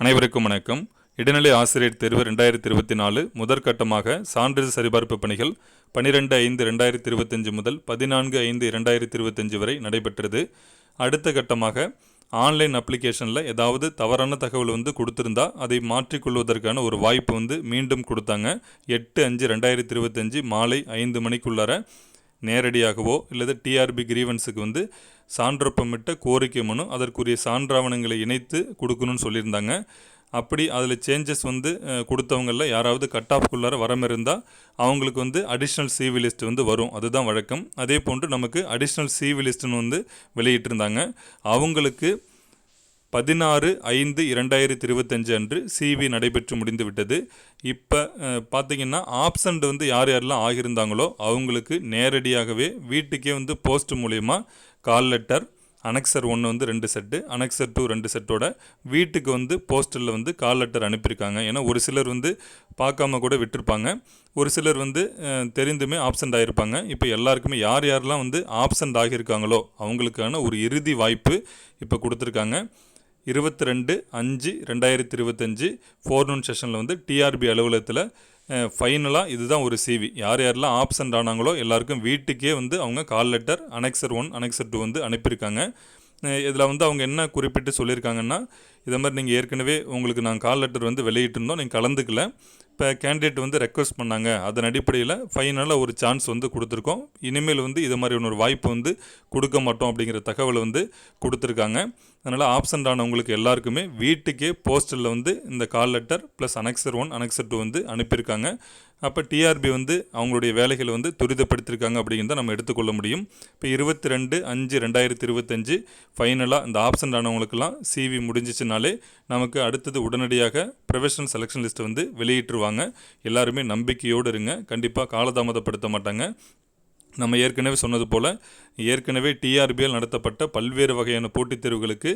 அனைவருக்கும் வணக்கம். இடைநிலை ஆசிரியர் தேர்வு ரெண்டாயிரத்தி இருபத்தி நாலு முதற்கட்டமாக சான்றிதழ் சரிபார்ப்பு பணிகள் பன்னிரெண்டு ஐந்து ரெண்டாயிரத்தி இருபத்தஞ்சு முதல் பதினான்கு ஐந்து இரண்டாயிரத்தி இருபத்தஞ்சு வரை நடைபெற்றது. அடுத்த கட்டமாக ஆன்லைன் அப்ளிகேஷனில் ஏதாவது தவறான தகவல் வந்து கொடுத்துருந்தா அதை மாற்றிக்கொள்வதற்கான ஒரு வாய்ப்பு வந்து மீண்டும் கொடுத்தாங்க. எட்டு அஞ்சு ரெண்டாயிரத்தி இருபத்தஞ்சு மாலை ஐந்து மணிக்குள்ளார நேரடியாகவோ இல்லது டிஆர்பி கிரீவன்ஸுக்கு வந்து சான்றப்பமிட்ட கோரிக்கை மனு அதற்குரிய சான்றாவணங்களை இணைத்து கொடுக்கணும்னு சொல்லியிருந்தாங்க. அப்படி அதில் சேஞ்சஸ் வந்து கொடுத்தவங்களில் யாராவது கட் ஆஃப்குள்ளார வரம் இருந்தால் அவங்களுக்கு வந்து அடிஷ்னல் சிவி லிஸ்ட் வந்து வரும். அதுதான் வழக்கம். அதே போன்று நமக்கு அடிஷ்னல் சிவி லிஸ்ட்டுன்னு வந்து வெளியிட்டிருந்தாங்க. அவங்களுக்கு பதினாறு ஐந்து இரண்டாயிரத்தி இருபத்தஞ்சு அன்று சிவி நடைபெற்று முடிந்து விட்டது இப்போ பார்த்தீங்கன்னா ஆப்சண்ட் வந்து யார் யாரெல்லாம் ஆகியிருந்தாங்களோ அவங்களுக்கு நேரடியாகவே வீட்டுக்கே வந்து போஸ்ட் மூலயமா கால் லெட்டர் அனெக்சர் ஒன்று வந்து ரெண்டு செட்டு அனெக்சர் டூ ரெண்டு செட்டோட வீட்டுக்கு வந்து போஸ்டலில் வந்து கால் லெட்டர் அனுப்பியிருக்காங்க. ஏன்னா ஒரு சிலர் வந்து பார்க்காம கூட விட்டிருப்பாங்க. ஒரு சிலர் வந்து தெரிந்துமே ஆப்சண்ட் ஆகியிருப்பாங்க இப்போ எல்லாருக்குமே யார் யாரெல்லாம் வந்து ஆப்சண்ட் ஆகியிருக்காங்களோ அவங்களுக்கான ஒரு இறுதி வாய்ப்பு இப்போ கொடுத்துருக்காங்க. இருபத்தி ரெண்டு அஞ்சு ரெண்டாயிரத்தி இருபத்தஞ்சு ஃபோர்னூன் செஷனில் வந்து டிஆர்பி அலுவலகத்தில் ஃபைனலாக இதுதான் ஒரு சிவி யார் யாரெல்லாம் ஆப்சண்ட் ஆனாங்களோ எல்லாருக்கும் வீட்டுக்கே வந்து அவங்க call letter annexure one annexure two வந்து அனுப்பியிருக்காங்க. இதில் வந்து அவங்க என்ன குறிப்பிட்டு சொல்லியிருக்காங்கன்னா இதை மாதிரி நீங்கள் ஏற்கனவே உங்களுக்கு நாங்கள் கால் லெட்டர் வந்து வெளியிட்டிருந்தோம் நீங்கள் கலந்துக்கல. இப்போ கேண்டிடேட் வந்து ரெக்வஸ்ட் பண்ணாங்க. அதன் அடிப்படையில் ஃபைனலாக ஒரு சான்ஸ் வந்து கொடுத்துருக்கோம். இனிமேல் வந்து இது மாதிரி ஒரு வாய்ப்பு வந்து கொடுக்க மாட்டோம் அப்படிங்கிற தகவலை வந்து கொடுத்துருக்காங்க. அதனால் ஆப்சண்ட் ஆனவங்களுக்கு எல்லாருக்குமே வீட்டுக்கே போஸ்டலில் வந்து இந்த call letter plus annexure one annexure two வந்து அனுப்பியிருக்காங்க. அப்போ டிஆர்பி வந்து அவங்களுடைய வேலைகளை வந்து துரிதப்படுத்தியிருக்காங்க அப்படிங்கிறத நம்ம எடுத்துக்கொள்ள முடியும். இப்போ இருபத்தி ரெண்டு அஞ்சு ரெண்டாயிரத்தி இருபத்தஞ்சு ஃபைனலாக இந்த ஆப்சண்ட் ஆனவங்களுக்கெல்லாம் சிவி முடிஞ்சிச்சுனாலே நமக்கு அடுத்தது உடனடியாக ப்ரொஃபஷனல் செலெக்ஷன் லிஸ்ட் வந்து வெளியிட்டுருவாங்க. எல்லாருமே நம்பிக்கையோடு இருங்க. கண்டிப்பாக காலதாமதப்படுத்த மாட்டாங்க. நம்ம ஏற்கனவே சொன்னது போல் ஏற்கனவே டிஆர்பியால் நடத்தப்பட்ட பல்வேறு வகையான போட்டித் தேர்வுகளுக்கு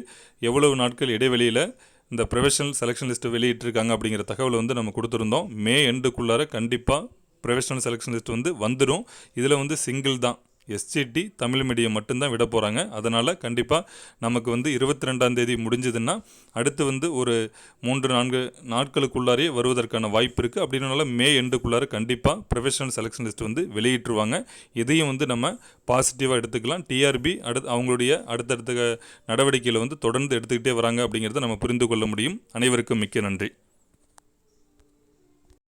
எவ்வளவு நாட்கள் இடைவெளியில் இந்த ப்ரொஃபஷனல் செலெக்ஷன் லிஸ்ட்டு வெளியிட்டிருக்காங்க அப்படிங்கிற தகவலை வந்து நம்ம கொடுத்துருந்தோம். மே எண்டுக்குள்ளார கண்டிப்பாக ப்ரொஃபஷனல் செலெக்ஷன் லிஸ்ட் வந்து வந்துடும் இதில் வந்து சிங்கிள் தான். எஸ்சிடி தமிழ் மீடியம் மட்டும்தான் விட போகிறாங்க அதனால் கண்டிப்பாக நமக்கு வந்து இருபத்தி ரெண்டாம் தேதி முடிஞ்சதுன்னா அடுத்து வந்து ஒரு மூன்று நான்கு நாட்களுக்குள்ளாரே வருவதற்கான வாய்ப்பு இருக்குது அப்படின்னால மே எண்டுக்குள்ளார கண்டிப்பாக ப்ரொஃபஷனல் செலெக்ஷன் லிஸ்ட் வந்து வெளியிட்டுருவாங்க. இதையும் வந்து நம்ம பாசிட்டிவாக எடுத்துக்கலாம். டிஆர்பி அடுத்து அவங்களுடைய அடுத்தடுத்த நடவடிக்கையில் வந்து தொடர்ந்து எடுத்துக்கிட்டே வராங்க அப்படிங்கிறத நம்ம புரிந்து கொள்ள முடியும். அனைவருக்கும் மிக்க நன்றி.